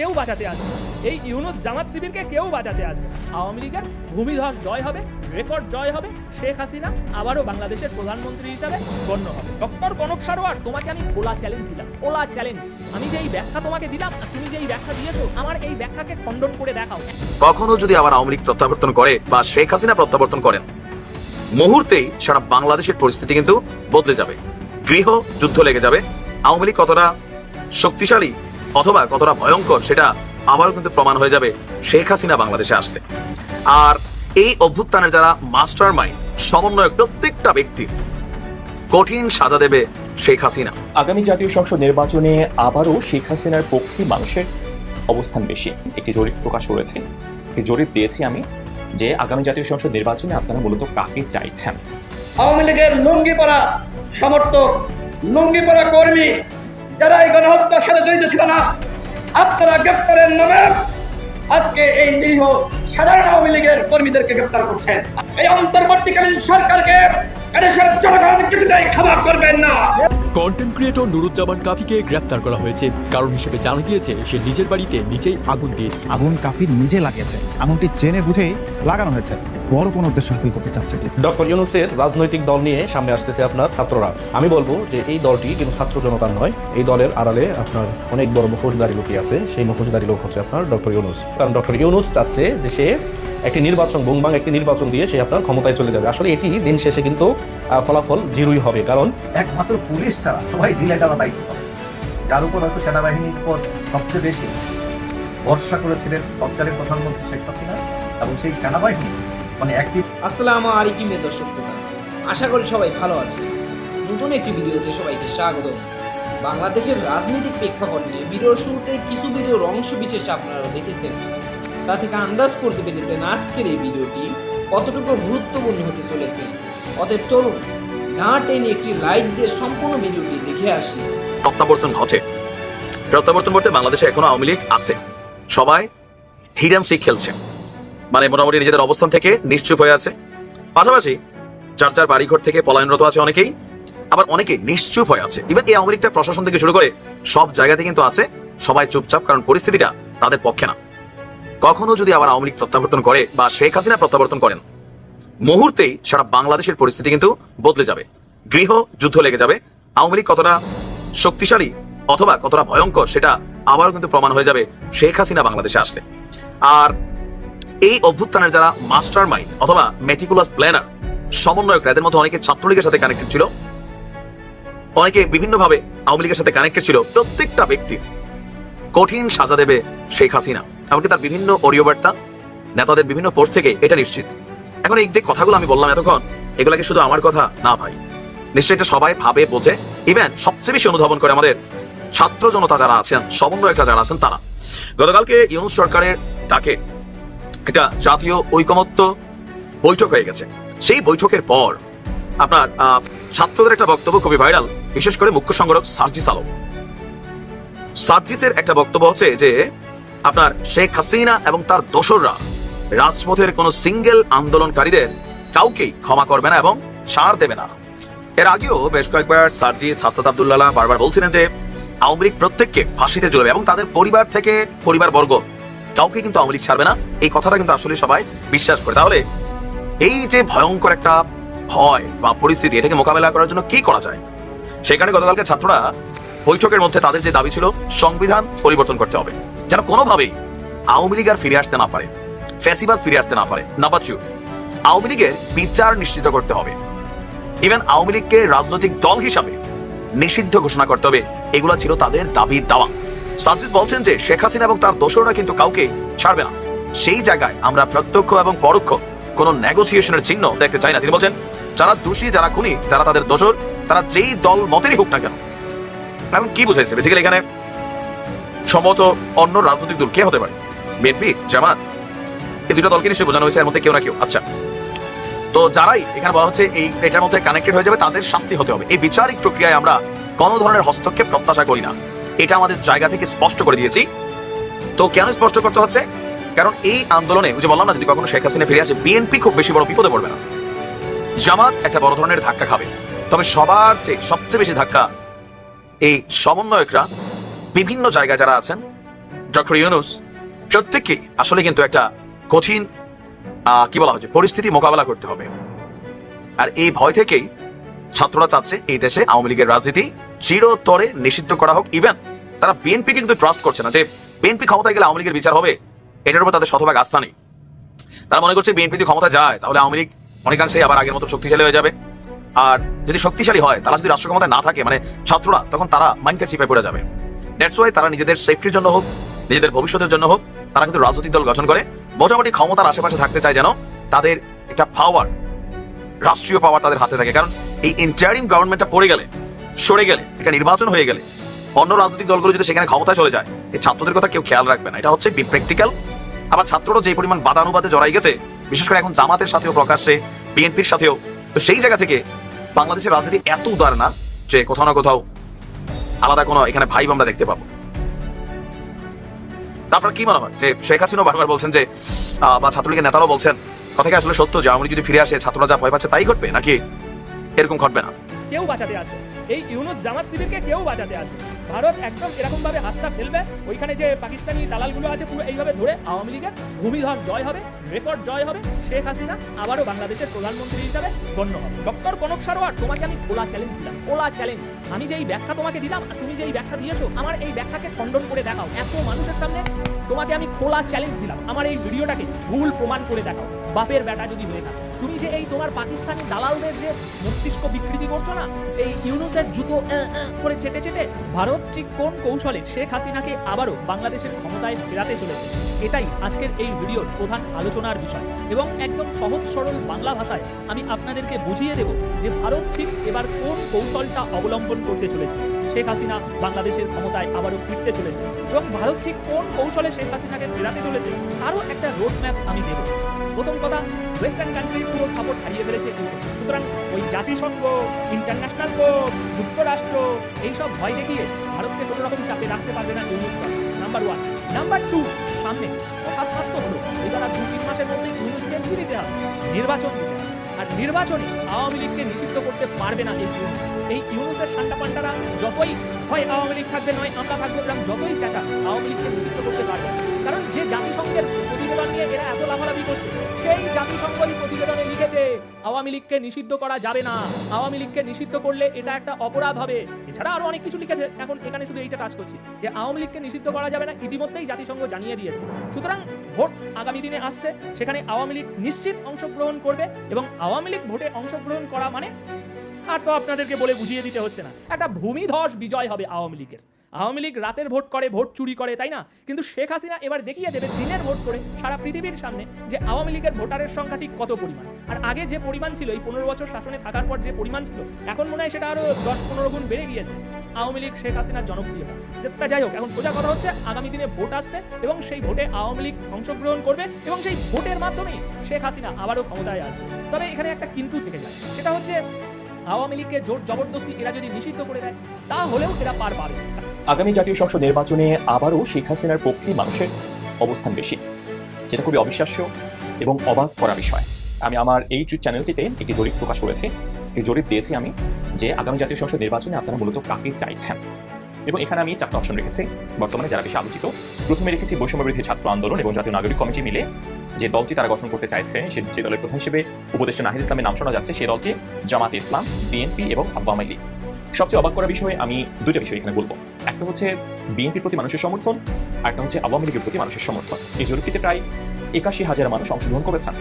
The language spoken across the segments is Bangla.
কেউ বাঁচাতে আসবে। এই ইউনুস জামাত শিবিরকে কেউ বাঁচাতে আসবে আওয়ামী লীগের ভূমিধর জয় হবে, রেকর্ড জয় হবে, শেখ হাসিনা আবারও বাংলাদেশের প্রধানমন্ত্রী হিসাবে গণ্য হবে। ডক্টর কনক সারোয়ার, তোমাকে আমি খোলা চ্যালেঞ্জ দিলাম, খোলা চ্যালেঞ্জ আমি যে এই ব্যাখ্যা তোমাকে দিলাম তুমি যে এই ব্যাখ্যা দিয়েছ, আমার এই ব্যাখ্যাকে খণ্ডন করে দেখাও। কখনো যদি আবার আওয়ামী লীগ প্রত্যাবর্তন করে বা শেখ হাসিনা প্রত্যাবর্তন করেন, মুহূর্তেই সারা বাংলাদেশের পরিস্থিতি কিন্তু বদলে যাবে। গৃহ যুদ্ধ লেগে যাবে। আওয়ামী লীগ কতটা শক্তিশালী অথবা কতটা ভয়ঙ্কর সেটা আবারও কিন্তু প্রমাণ হয়ে যাবে শেখ হাসিনা বাংলাদেশে আসলে। আর এই অভ্যুত্থানের যারা মাস্টার মাইন্ড সমন্বয়ক প্রত্যেকটা ব্যক্তির কঠিন সাজা দেবে শেখ হাসিনা। আগামী জাতীয় সংসদ নির্বাচনে আবারও শেখ হাসিনার পক্ষে মানুষের অবস্থান বেশি। একটি জরিপ প্রকাশ করেছে। একটি জরিপ দিয়েছি আমি যে আগামী জাতীয় সংসদ নির্বাচনে আপনারা মূলত কাকে চাইছেন? আওয়ামী লীগের লুঙ্গি পরা সমর্থক লুঙ্গি পরা কর্মী যারা এই গণহত্যার সাথে জড়িত ছিল না আপনারা গ্রেপ্তারের নামে আজকে এই নিরীহ সাধারণ আওয়ামী লীগের কর্মীদেরকে গ্রেপ্তার করছেন। এই অন্তর্বর্তীকালীন সরকারকে এদেশের জনগণ কিছুতেই ক্ষমা করবেন না। কন্টেন্ট ক্রিয়েটর নুরুজ্জামান কাফিকে গ্রেফতার করা হয়েছে। কারণ হিসেবে জানা গিয়েছে সে নিজের বাড়িতে নিজেই আগুন দিয়ে আগুন কাফির নিজে লাগিয়েছে। এমনটি জেনে বুঝেই লাগানো হয়েছে। বড় কোনো উদ্দেশ্য হাসিল করতে চাচ্ছে। ডক্টর ইউনুসের রাজনৈতিক দল নিয়ে সামনে আসতেছে আপনার ছাত্ররা। আমি বলব যে এই দলটি কিন্তু ছাত্র জনতার নয় এই দলের আড়ালে আপনার অনেক বড় মুখোশধারী লোকই আছে। সেই মুখোশধারী লোক হচ্ছে আপনার ডক্টর ইউনুস। কারণ ডক্টর ইউনুস চাচ্ছে যে সে একটি নির্বাচন বুংবাং একটি নির্বাচন দিয়ে সে আপনার ক্ষমতায় চলে যাবে। আসলে এটি দিন শেষে কিন্তু ফলাফল জিরোই হবে। কারণ একমাত্র পুলিশ ছাড়া সবাই ঢিলে ঢালা দায়িত্ব যার উপর হয়তো সেনাবাহিনীর উপর সবচেয়ে বেশি ভরসা করেছিলেন তৎকালীন প্রধানমন্ত্রী শেখ হাসিনা এবং সেই সেনাবাহিনী মানে অ্যাক্টিভ আসসালামু আলাইকুম এর দর্শক শ্রোতা। আশা করি সবাই ভালো আছে নতুন একটি ভিডিওতে সবাইকে স্বাগত। বাংলাদেশের রাজনৈতিক প্রেক্ষাপট নিয়ে ভিডিওর শুরুতে কিছু ভিডিওর অংশ বিশেষ আপনারা দেখেছেন। তা থেকে আন্দাজ করতে পেরেছেন আজকের এই ভিডিওটি কতটুকু গুরুত্বপূর্ণ হতে চলেছে। অতএব চলুন না টেনে একটি লাইক দিয়ে সম্পূর্ণ ভিডিওটি দেখে আসি। প্রত্যাবর্তন ঘটে। প্রত্যাবর্তন করতে বাংলাদেশে এখনও আওয়ামী লীগ আছে। সবাই হিডেন সিক খেলছে। মানে মোটামুটি নিজেদের অবস্থান থেকে নিশ্চুপ হয়ে আছে। পাশাপাশি যার যার বাড়িঘর থেকে পলায়নরত আছে অনেকেই, আবার অনেকে নিশ্চুপ হয়ে আছে। ইভেন এই আওয়ামী প্রশাসন থেকে শুরু করে সব জায়গাতে কিন্তু আছে, সবাই চুপচাপ, কারণ পরিস্থিতিটা তাদের পক্ষে না। কখনো যদি আবার আওয়ামী লীগ প্রত্যাবর্তন করে বা শেখ হাসিনা প্রত্যাবর্তন করেন, মুহূর্তেই সারা বাংলাদেশের পরিস্থিতি কিন্তু বদলে যাবে। গৃহ যুদ্ধ লেগে যাবে। আওয়ামী লীগ কতটা শক্তিশালী অথবা কতটা ভয়ঙ্কর, সেটা আবারও কিন্তু প্রমাণ হয়ে যাবে শেখ হাসিনা বাংলাদেশে আসলে। আর এই অভ্যুত্থানের যারা মাস্টার মাইন্ড অথবা মেটিকুলাস প্ল্যানার সমন্বয়ক এদের মধ্যে অনেকে ছাত্রলীগের সাথে কানেক্টেড ছিল, অনেকে বিভিন্নভাবে আওয়ামী লীগের সাথে কানেক্টেড ছিল, প্রত্যেকটা ব্যক্তি কঠিন সাজা দেবে শেখ হাসিনা, এমনকি তার বিভিন্ন অডিও বার্তা নেতাদের বিভিন্ন পোস্ট থেকে এটা নিশ্চিত। এখন এই যে কথাগুলো আমি বললাম এতক্ষণ, এগুলা কি শুধু আমার কথা? না ভাই। নিশ্চয়ই এটা সবাই ভাবে, বোঝে। ইভেন সবচেয়ে বেশি অনুধাবন করে আমাদের ছাত্র জনতা যারা আছেন, সমন্বয়করা যারা আছেন, তারা। গতকালকে ইউনুস সরকারের ডাকে এটা জাতীয় ঐকমত্য বৈঠক হয়ে গেছে। সেই বৈঠকের পর আপনার ছাত্রদের একটা বক্তব্য খুবই ভাইরাল, বিশেষ করে মুখ্য সংগঠক সার্জিস আলম। সার্জিসের একটা বক্তব্য হচ্ছে যে, আপনার শেখ হাসিনা এবং তার দোসররা রাজপথের কোন সিঙ্গেল আন্দোলনকারীদের কাউকেই ক্ষমা করবে না এবং ছাড় দেবে না। এর আগেও বেশ কয়েকবার সার্জিস, হাসনাত আবদুল্লাহ বারবার বলছিলেন যে, আওয়ামী লীগ প্রত্যেককে ফাঁসিতে ঝুলবে এবং তাদের পরিবার থেকে পরিবার বর্গ কাউকে কিন্তু আওয়ামী ছাড়বে না। এই কথাটা কিন্তু আসলে সবাই বিশ্বাস করে। তাহলে এই যে ভয়ঙ্কর একটা ভয় বা পরিস্থিতি এটাকে মোকাবেলা করার জন্য কি করা যায়? সেখানে গতকালকে ছাত্ররা বৈঠকের মধ্যে তাদের যে দাবি ছিল, সংবিধান পরিবর্তন করতে হবে। যেন কোনোভাবেই আওয়ামী লীগ আর ফিরে আসতে না পারে। ফ্যাসিবাদ ফিরে আসতে না পারে। নাম্বার টু আওয়ামী লীগের বিচার নিশ্চিত করতে হবে। ইভেন আওয়ামী লীগকে রাজনৈতিক দল হিসাবে নিষিদ্ধ ঘোষণা করতে হবে। এগুলো ছিল তাদের দাবির দাওয়া। সার্জিস বলছেন যে শেখ হাসিনা এবং তার দোসররা কিন্তু কাউকে ছাড়বে না। সেই জায়গায় আমরা প্রত্যক্ষ এবং পরোক্ষ কোন নেগোসিয়েশনের চিহ্ন দেখতে চাই না। তিনি বলছেন, যারা দোষী, যারা খুনি, যারা তাদের দোসর, তারা যেই দল মতেরই হোক না কেন। এখন কি বুঝাইছে? বেসিক্যালি এখানে সম্ভবত অন্য রাজনৈতিক দল কে হতে পারে? বিএনপি জামাত, এই দুটো দলকে নিশ্চয়ই বোঝানো হয়েছে, এর মধ্যে কেউ না কেউ। আচ্ছা। তো যারাই এখানে বলা হচ্ছে, এই এটার মধ্যে কানেক্টেড হয়ে যাবে, তাদের শাস্তি হতে হবে। এই বিচারিক প্রক্রিয়ায় আমরা কোনো ধরনের হস্তক্ষেপ প্রত্যাশা করি না। এটা আমাদের জায়গা থেকে স্পষ্ট করে দিয়েছি। তো কেন স্পষ্ট করতে হচ্ছে? কারণ এই আন্দোলনে যে বললাম না, যদি কখনো শেখ হাসিনা ফিরে আসে, বিএনপি খুব বেশি বড় বিপদে পড়বে না। জামাত একটা বড় ধরনের ধাক্কা খাবে। তবে সবার চেয়ে সবচেয়ে বেশি ধাক্কা এই সমন্বয়করা, বিভিন্ন জায়গায় যারা আছেন, ডক্টর ইউনুস, প্রত্যেককে আসলে কিন্তু একটা কঠিন কি বলা হচ্ছে পরিস্থিতি মোকাবেলা করতে হবে। আর এই ভয় থেকেই ছাত্ররা চাচ্ছে এই দেশে আওয়ামী লীগের রাজনীতি চিরতরে নিষিদ্ধ করা হোক। ইভেন তারা বিএনপি কিন্তু ট্রাস্ট করছে না যে বিএনপি ক্ষমতায় গেলে আওয়ামী বিচার হবে। এটার উপর তাদের শতভাগ আস্থা নেই। তারা মনে করছে বিএনপি যদি ক্ষমতা যায়, তাহলে আওয়ামী লীগ অনেকাংশেই আবার আগের মতো শক্তিশালী হয়ে যাবে। আর যদি শক্তিশালী হয়, তারা যদি রাষ্ট্র ক্ষমতায় না থাকে মানে ছাত্ররা, তখন তারা মাইন্ডকে চিপে পড়ে যাবে। দ্যাটস ওয়াই তারা নিজেদের সেফটির জন্য হোক, নিজেদের ভবিষ্যতের জন্য হোক, তারা কিন্তু রাজনৈতিক দল গঠন করে। মোটামুটি ক্ষমতার আশেপাশে থাকতে চায় যেন তাদের একটা পাওয়ার রাষ্ট্রীয় পাওয়ার তাদের হাতে থাকে। কারণ এই ইন্টারিম গভর্নমেন্টটা পড়ে গেলে, সরে গেলে একটা নির্বাচন হয়ে গেলে অন্য রাজনৈতিক দলগুলো যদি সেখানে ক্ষমতায় চলে যায় এই ছাত্রদের কথা কেউ খেয়াল রাখবে না। এটা হচ্ছে প্র্যাকটিক্যাল আবার ছাত্ররা যে পরিমাণ বাদানুবাদে জড়াই গেছে, বিশেষ করে এখন জামাতের সাথেও প্রকাশ্যে, বিএনপির সাথেও, তো সেই জায়গা থেকে বাংলাদেশের রাজনীতি এত উদার না যে কোথাও না কোথাও আলাদা কোনো এখানে ভাইব আমরা দেখতে পাবো। তারপর কি মনে হয়? যে শেখ হাসিনা বারবার বলছেন যে বা ছাত্রলীগের নেতারাও বলছেন, কথা আসলে সত্য যে আওয়ামী যদি ফিরে আসে, ছাত্ররা যা ভয় পাচ্ছে তাই ঘটবে, নাকি এরকম ঘটবে না? কেউ বাঁচাতে আসবে। এই ইউনুস জামাত শিবিরকে কেউ বাঁচাতে আসবে। ভারত একদম এরকম ভাবে হাতটা ফেলবে, ওইখানে যে পাকিস্তানি দালালগুলো আছে পুরো এইভাবে ধরে আওয়ামী লীগের ভূমিধর জয় হবে, রেকর্ড জয় হবে, শেখ হাসিনা আবারও বাংলাদেশের প্রধানমন্ত্রী হিসাবে গণ্য হবে। ডক্টর কনক সারোয়ার, তোমাকে আমি খোলা চ্যালেঞ্জ দিলাম, খোলা চ্যালেঞ্জ আমি যে এই ব্যাখ্যা তোমাকে দিলাম আর তুমি যে এই ব্যাখ্যা দিয়েছ, আমার এই ব্যাখ্যাকে খণ্ডন করে দেখাও। এত মানুষের সামনে তোমাকে আমি খোলা চ্যালেঞ্জ দিলাম, আমার এই ভিডিওটাকে ভুল প্রমাণ করে দেখাও। বাপের বেটা যদি হয়ে থাকে। তুমি যে এই তোমার পাকিস্তানি দালালদের যে মস্তিষ্ক বিকৃতি করছ না, এই ইউনুসের জুতো করে চেটে চেটে, ভারত ঠিক কোন কৌশলে শেখ হাসিনাকে আবারও বাংলাদেশের ক্ষমতায় ফেরাতে চলেছে? এটাই আজকের এই ভিডিওর প্রধান আলোচনার বিষয়। এবং একদম সহজ সরল বাংলা ভাষায় আমি আপনাদেরকে বুঝিয়ে দেব যে ভারত ঠিক এবার কোন কৌশলটা অবলম্বন করতে চলেছে। শেখ হাসিনা বাংলাদেশের ক্ষমতায় আবারও ফিরতে চলেছে। এবং ভারত ঠিক কোন কৌশলে শেখ হাসিনাকে ফেরাতে চলেছে, তারও একটা রোড ম্যাপ আমি দেব। প্রথম কথা ওয়েস্টার্ন কান্ট্রির পুরো সাপোর্ট হারিয়ে ফেলেছে সুতরাং ওই জাতিসংঘ ইন্টারন্যাশনাল কোর্ট যুক্তরাষ্ট্র, এইসব ভয় দেখিয়ে ভারতকে কোনো রকম চাপে রাখতে পারবে না Yunus number one number two সামনে হঠাৎ মাস হলো, এবার আর দু তিন মাসের মধ্যে ইউনুসকে দিতে হবে। নির্বাচন আর নির্বাচনে আওয়ামী লীগকে নিষিদ্ধ করতে পারবে না এই ইউনুস এই সান্টা পান্ডারা যতই হয় আওয়ামী লীগ থাকবে, নয় আমরা থাকব এরকম যতই চাচা আওয়ামী লীগকে নিষিদ্ধ করতে পারবে কারণ যে জাতিসংঘের প্রতিবেদন নিয়ে এরা এত লাফালাফি করছে, সেই জাতিসংঘই প্রতিবেদনে লিখেছে, আওয়ামী লীগকে নিষিদ্ধ করা যাবে না। আওয়ামী লীগকে নিষিদ্ধ করলে এটা একটা অপরাধ হবে। এছাড়া আরও অনেক কিছু লিখেছে, এখন এখানে শুধু এইটা টাচ করছি, যে আওয়ামী লীগকে নিষিদ্ধ করা যাবে না, ইতিমধ্যেই জাতিসংঘ জানিয়ে দিয়েছে। সুতরাং ভোট আগামী দিনে আসছে, সেখানে আওয়ামী লীগ নিশ্চিত অংশগ্রহণ করবে, এবং আওয়ামী লীগ ভোটে অংশগ্রহণ করা মানে আর তো আপনাদেরকে বলে বুঝিয়ে দিতে হচ্ছে না। একটা ভূমিধস বিজয় হবে আওয়ামী লীগের। আওয়ামী লীগ রাতের ভোট করে, ভোট চুরি করে, তাই না? কিন্তু শেখ হাসিনা এবার দেখিয়ে দেবে দিনের ভোট করে সারা পৃথিবীর সামনে যে আওয়ামী লীগের ভোটারের সংখ্যা ঠিক কত পরিমাণ। আর আগে যে পরিমাণ ছিল, এই পনেরো বছর শাসনে থাকার পর যে পরিমাণ ছিল, এখন মনে হয় সেটা আরও দশ পনেরো গুণ বেড়ে গিয়েছে। আওয়ামী লীগ, শেখ হাসিনার জনপ্রিয়তা। যেটা যাই হোক, এখন সোজা কথা হচ্ছে, আগামী দিনে ভোট আসছে এবং সেই ভোটে আওয়ামী লীগ অংশগ্রহণ করবে এবং সেই ভোটের মাধ্যমেই শেখ হাসিনা আবারও ক্ষমতায় আসবে। তবে এখানে একটা কিন্তু থেকে যায়। সেটা হচ্ছে আওয়ামী লীগকে জোর জবরদস্তি এরা যদি নিষিদ্ধ করে দেয়, তাহলেও এরা পার পাবে। আগামী জাতীয় সংসদ নির্বাচনে আবারও শেখ হাসিনার পক্ষে মানুষের অবস্থান বেশি, যেটা খুবই অবিশ্বাস্য এবং অবাক করা বিষয়। আমি আমার এই চ্যানেলটিতে একটি জরিপ প্রকাশ করেছি। এই জরিপ দিয়েছি আমি যে আগামী জাতীয় সংসদ নির্বাচনে আপনারা মূলত কাকে চাইছেন। এবং এখানে আমি চারটা অপশন রেখেছি। বর্তমানে যারা বেশি আলোচিত, প্রথমে রেখেছি বৈষম্যবিরোধী ছাত্র আন্দোলন এবং জাতীয় নাগরিক কমিটি মিলে যে দলটি তারা গঠন করতে চাইছে, সে যে দলের প্রধান হিসেবে উপদেষ্টা নাহিদ ইসলামের নাম শোনা যাচ্ছে সেই দলটি জামাত ইসলাম বিএনপি এবং আব্বামী লীগ। সবচেয়ে অবাক করা বিষয়ে, আমি দুটো বিষয় এখানে বলব। একটা হচ্ছে বিএনপির প্রতি মানুষের সমর্থন একটা হচ্ছে আওয়ামী লীগের প্রতি মানুষের সমর্থন। এই জরিপটিতে প্রায় একাশি হাজার মানুষ অংশগ্রহণ করেছেন।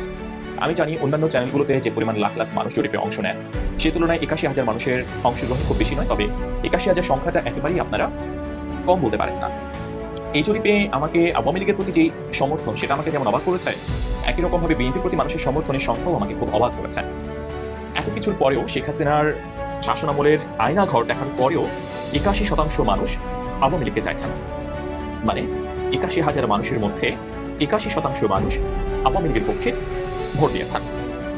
আমি জানি অন্যান্য চ্যানেলগুলোতে যে পরিমাণ লাখ লাখ মানুষ জরিপে অংশ নেন সেই তুলনায় একাশি হাজার মানুষের অংশগ্রহণ খুব বেশি নয়, তবে একাশি হাজার সংখ্যাটা একেবারেই আপনারা কম বলতে পারেন না। এই জরিপে আমাকে আওয়ামী লীগের প্রতি যে সমর্থন, সেটা আমাকে যেমন অবাক করেছে, একই রকমভাবে বিএনপির প্রতি মানুষের সমর্থনের সংখ্যাও আমাকে খুব অবাক করেছে। এত কিছুর পরেও শেখ হাসিনার শাসনামলের আয়না ঘর দেখার পরেও একাশি শতাংশ মানুষ আওয়ামী লীগকে চাইছেন মানে একাশি হাজার মানুষের মধ্যে একাশি শতাংশ মানুষ আওয়ামী লীগের পক্ষে ভোট দিয়েছেন।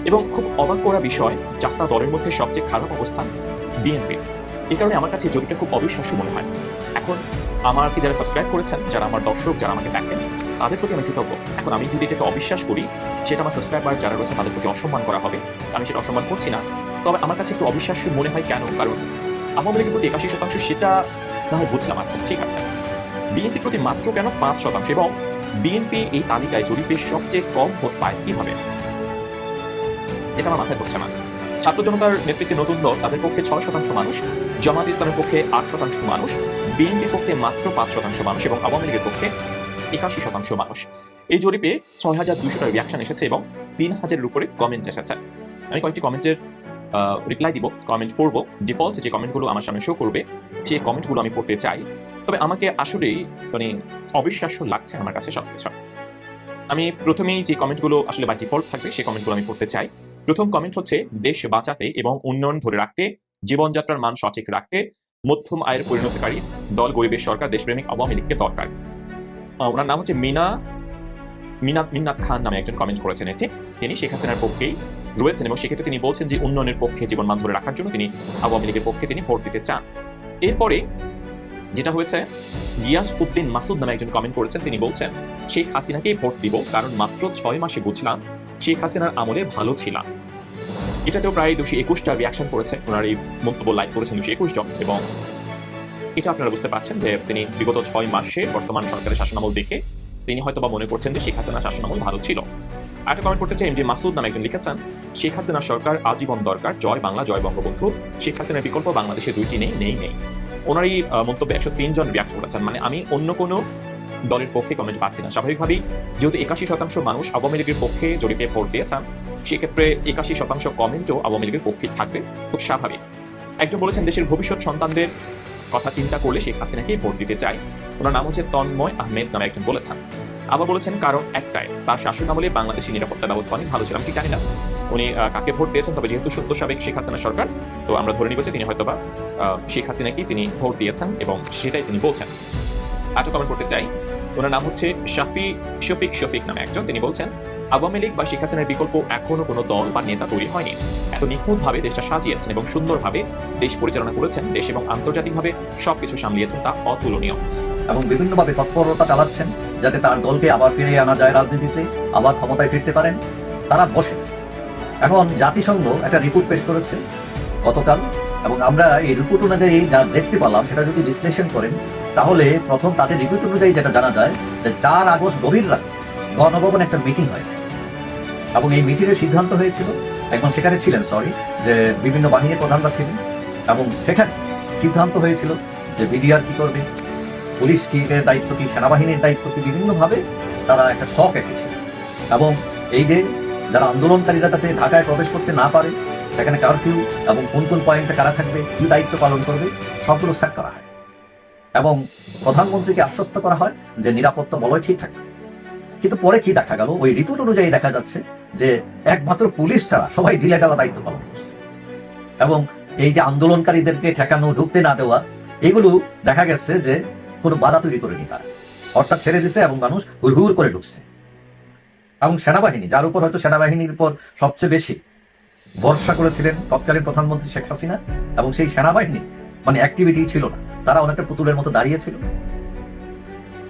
এবং খুব অবাক করা বিষয়, চারটা দলের মধ্যে সবচেয়ে খারাপ অবস্থান বিএনপি এই কারণে আমার কাছে জরিপটা খুব অবিশ্বাস্য মনে হয়। এখন আমাকে যারা সাবস্ক্রাইব করেছেন, যারা আমার দর্শক, যারা আমাকে দেখেন, তাদের প্রতি আমি কৃতজ্ঞ। এখন আমি যদি এটাকে অবিশ্বাস করি, সেটা আমার সাবস্ক্রাইবার যারা রয়েছে, তাদের প্রতি অসম্মান করা হবে। আমি সেটা অসম্মান করছি না। তবে আমার কাছে একটু অবিশ্বাস্য মনে হয় কেন? কারণ আওয়ামী লীগের প্রতি একাশি শতাংশ, সেটা না হয় বুঝলাম। আচ্ছা ঠিক আছে। বিএনপির প্রতি মাত্র কেন পাঁচ শতাংশ? এবং বিএনপি এই তালিকায় জরিপে সবচেয়ে কম ভোট পায় কীভাবে? এটা আমার মাথায় ধরছে না। ছাত্র জনতার নেতৃত্বে নতুন দল, তাদের পক্ষে ছয় শতাংশ মানুষ, জামাত ইসলামের পক্ষে আট শতাংশ মানুষ বিএনপির পক্ষে মাত্র পাঁচ শতাংশ মানুষ এবং আওয়ামী লীগের পক্ষে একাশি শতাংশ মানুষ। এই জরিপে ছয় হাজার দুইশোটা রিয়াকশন এসেছে এবং তিন হাজারের উপরে কমেন্ট এসেছে। আমি কয়েকটি কমেন্টের রিপ্লাই দিব কমেন্ট পড়ব। ডিফল্ট যে কমেন্টগুলো আমার সামনে শো করবে সেই কমেন্টগুলো আমি পড়তে চাই, তবে আমাকে আসলেই মানে অবিশ্বাস্য লাগছে আমার কাছে সবকিছু। আমি প্রথমেই যে কমেন্টগুলো আসলে বা ডিফল্ট থাকবে, সেই কমেন্টগুলো আমি পড়তে চাই। প্রথম কমেন্ট হচ্ছে, দেশ বাঁচাতে এবং উন্নয়ন ধরে রাখতে, জীবনযাত্রার মান সঠিক রাখতে মধ্যম আয়ের পরিণতকারী দল গরিবের সরকার, দেশপ্রেমিক, আওয়ামী লীগকে দরকার। ওনার নাম হচ্ছে মিনা মিনাত মিন্নাত খান নামে একজন কমেন্ট করেছেন এটি। তিনি শেখ হাসিনার পক্ষেই রয়েছেন এবং সেক্ষেত্রে তিনি বলছেন যে উন্নয়নের পক্ষে জীবন মান ধরে রাখার জন্য তিনি আওয়ামী লীগের পক্ষে তিনি ভোট দিতে চান। এরপরে যেটা হয়েছে, গিয়াস উদ্দিন মাসুদ নামে একজন কমেন্ট করেছেন। তিনি বলছেন, শেখ হাসিনাকেই ভোট দিব, কারণ মাত্র ছয় মাসে বুঝলাম, শেখ হাসিনার আমলে ভালো ছিলাম। এটাতেও প্রায় দুশো একুশটা রিয়াকশন করেছে। ওনার এই মন্তব্য লাইক করেছেন দুশো একুশ জন এবং এটা আপনারা বুঝতে পারছেন যে তিনি বিগত ছয় মাসে বর্তমান সরকারের শাসনামল দেখে তিনি হয়তো বা মনে করছেন যে শেখ হাসিনার শাসনামল ভালো ছিল। একটা কমেন্ট করতে চাই এমডি মাসুদ নামে একজন লিখেছেন, শেখ হাসিনা সরকার আজীবন দরকার, জয় বাংলা, জয় বঙ্গবন্ধু। শেখ হাসিনার বিকল্প বাংলাদেশে দুইটি নেই নেই নেই। ওনার এই মন্তব্যে একশো তিন জন রিয়াক্ট করেছেন। মানে আমি অন্য কোনো দলের পক্ষে কমেন্ট পাচ্ছি না। স্বাভাবিকভাবেই যেহেতু একাশি শতাংশ মানুষ আওয়ামী লীগের পক্ষে জরিপে ভোট দিয়েছেন সেক্ষেত্রে একাশি শতাংশ কমেন্টও আওয়ামী লীগের পক্ষে থাকবে খুব স্বাভাবিক। একজন বলেছেন, দেশের ভবিষ্যৎ সন্তানদের কথা চিন্তা করলে শেখ হাসিনাকেই ভোট দিতে চাই ওনার নাম হচ্ছে তন্ময় আহমেদ নামে একজন বলেছেন। আবার বলেছেন, কারণ একটাই, তার শাসন আমলে বাংলাদেশের নিরাপত্তা ব্যবস্থা অনেক ভালো ছিল। আমি ঠিক জানি না। উনি কাকে ভোট দিয়েছেন? তবে যেহেতু সত্য সাবেক শেখ হাসিনা সরকার, তো আমরা ধরে নিব যে তিনি হয়তোবা শেখ হাসিনাকেই তিনি ভোট দিয়েছেন এবং সেটাই তিনি বলছেন। আরেকটা কমেন্ট করতে চাই। ওনার নাম হচ্ছে শাফি, শফিক শফিক নামে একজন। তিনি বলছেন, আওয়ামী লীগ বা শেখ হাসিনার বিকল্প এখনও কোনো দল বা নেতা তৈরি হয়নি। এত নিখুঁতভাবে দেশটা সাজিয়েছেন এবং সুন্দরভাবে দেশ পরিচালনা করেছেন, দেশ এবং আন্তর্জাতিকভাবে সবকিছু সামলিয়েছেন তা অতুলনীয়। এবং বিভিন্নভাবে তৎপরতা চালাচ্ছেন যাতে তার দলকে আবার ফিরিয়ে আনা যায় রাজনীতিতে, আবার ক্ষমতায় ফিরতে পারেন। তারা বসে। এখন জাতিসংঘ একটা রিপোর্ট পেশ করেছে। গতকাল এবং আমরা এই রিপোর্ট অনুযায়ী যা দেখতে পেলাম, সেটা যদি বিশ্লেষণ করেন, তাহলে প্রথম তাদের রিপোর্ট অনুযায়ী যেটা জানা যায়, যে চার আগস্ট গভীর রাতে গণভবনে একটা মিটিং হয়েছে। এবং এই মিটিংয়ের সিদ্ধান্ত হয়েছিল এবং সেখানে ছিলেন সরি যে বিভিন্ন বাহিনীর প্রধানরা ছিলেন। এবং সেখানে সিদ্ধান্ত হয়েছিল যে বিডিআর কি করবে, পুলিশ কি দায়িত্ব কি, সেনাবাহিনীর দায়িত্ব কি, বিভিন্নভাবে তারা একটা শখ এঁকেছে। এবং এই যে যারা আন্দোলনকারীরা যাতে ঢাকায় প্রবেশ করতে না পারে সেখানে কারফিউ এবং কোন কোন পয়েন্টে কারা থাকবে, কি দায়িত্ব পালন করবে, সবগুলো সেট করা হয়। এবং প্রধানমন্ত্রীকে আশ্বস্ত করা হয় যে নিরাপত্তা বলয় ঠিক থাকবে। কিন্তু পরে কি দেখা গেল? ওই রিপোর্ট অনুযায়ী দেখা যাচ্ছে যে একমাত্র পুলিশ ছাড়া সবাই ঢিলে ঢালা দায়িত্ব পালন করছে। এবং এই যে আন্দোলনকারীদেরকে ঠেকানো, ঢুকতে না দেওয়া, এগুলো দেখা গেছে যে কোনো বাধা তৈরি করেনি তারা। অর্থাৎ ছেড়ে দিছে এবং মানুষ হুড় করে ঢুকছে। এবং সেনাবাহিনী, যার উপর হয়তো সেনাবাহিনীর উপর সবচেয়ে বেশি ভরসা করেছিলেন তৎকালীন প্রধানমন্ত্রী শেখ হাসিনা এবং সেই সেনাবাহিনী মানে অ্যাক্টিভিটি ছিল না। তারা অনেকটা পুতুলের মতো দাঁড়িয়েছিল।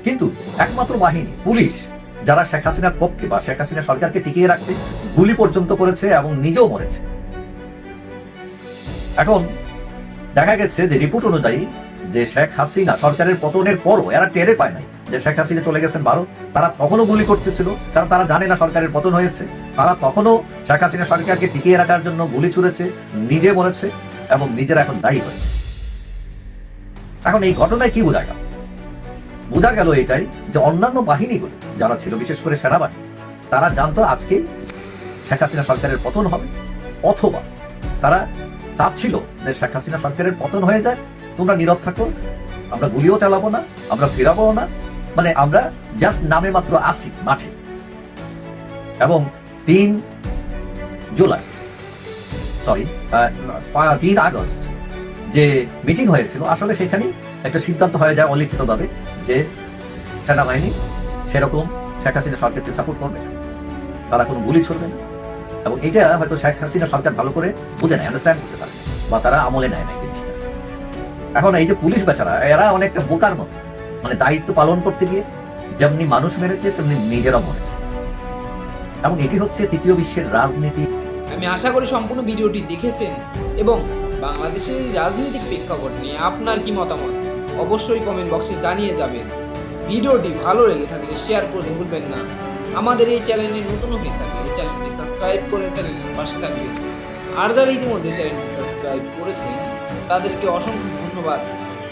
কিন্তু একমাত্র বাহিনী, পুলিশ, যারা শেখ হাসিনার পক্ষে বা শেখ হাসিনা সরকারকে টিকিয়ে রাখতে গুলি পর্যন্ত করেছে এবং নিজেও মরেছে। এখন দেখা গেছে যে রিপোর্ট অনুযায়ী যে শেখ হাসিনা সরকারের পতনের পরও এরা টেরে পায় নাই। যে শেখ হাসিনা চলে গেছেন ভারত, তারা তখনও গুলি করতেছিল, কারণ তারা জানে না সরকারের পতন হয়েছে। তারা তখনও শেখ হাসিনা সরকারকে টিকিয়ে রাখার জন্য গুলি ছুড়েছে, নিজে মরেছে এবং নিজেরা এখন দায়ী হয়েছে। এখন এই ঘটনায় কি বোঝা গেল? বোঝা গেল এটাই যে অন্যান্য বাহিনীগুলো, যারা ছিল বিশেষ করে সেনাবাহিনী, তারা জানতো আজকে শেখ হাসিনা সরকারের পতন হবে, অথবা তারা চাচ্ছিল যে শেখ হাসিনা সরকারের পতন হয়ে যায়, তোমরা নীরব থাকো, আমরা গুলিও চালাবো না, আমরা ফেরাবো না মানে আমরা জাস্ট নামে মাত্র আসি মাঠে। এবং তিন জুলাই সরি তিন আগস্ট যে মিটিং হয়েছিল, আসলে সেখানে একটা সিদ্ধান্ত হয়ে যায় অলিখিতভাবে যে সেনাবাহিনী সেরকম শেখ হাসিনা সরকারকে সাপোর্ট করবে তারা কোনো গুলি ছড়বে না। এবং এটা হয়তো শেখ হাসিনা সরকার ভালো করে বুঝে নেয় আন্ডারস্ট্যান্ড করতে পারে, বা তারা আমলে নেয় না জিনিসটা। এখন এই যে পুলিশ বেচারা, এরা অনেকটা বোকার মতো। মানে দায়িত্ব পালন করতে গিয়ে যেমনি মানুষ মেরেছে, তেমনি নিজেরাও মরেছে। এবং এটি হচ্ছে তৃতীয় বিশ্বের রাজনীতি। আমি আশা করি সম্পূর্ণ ভিডিওটি দেখেছেন এবং বাংলাদেশের এই রাজনৈতিক প্রেক্ষাপট নিয়ে আপনার কি মতামত? অবশ্যই কমেন্ট বক্সে জানিয়ে যাবেন। ভিডিওটি ভালো লেগে থাকলে শেয়ার করতে ভুলবেন না। আমাদের এই চ্যানেলে নতুন হয়ে থাকে এই চ্যানেলটি সাবস্ক্রাইব করে চ্যানেলের পাশে থাকবেন। আর যারা ইতিমধ্যে চ্যানেলটি সাবস্ক্রাইব করেছেন, তাদেরকে অসংখ্য ধন্যবাদ।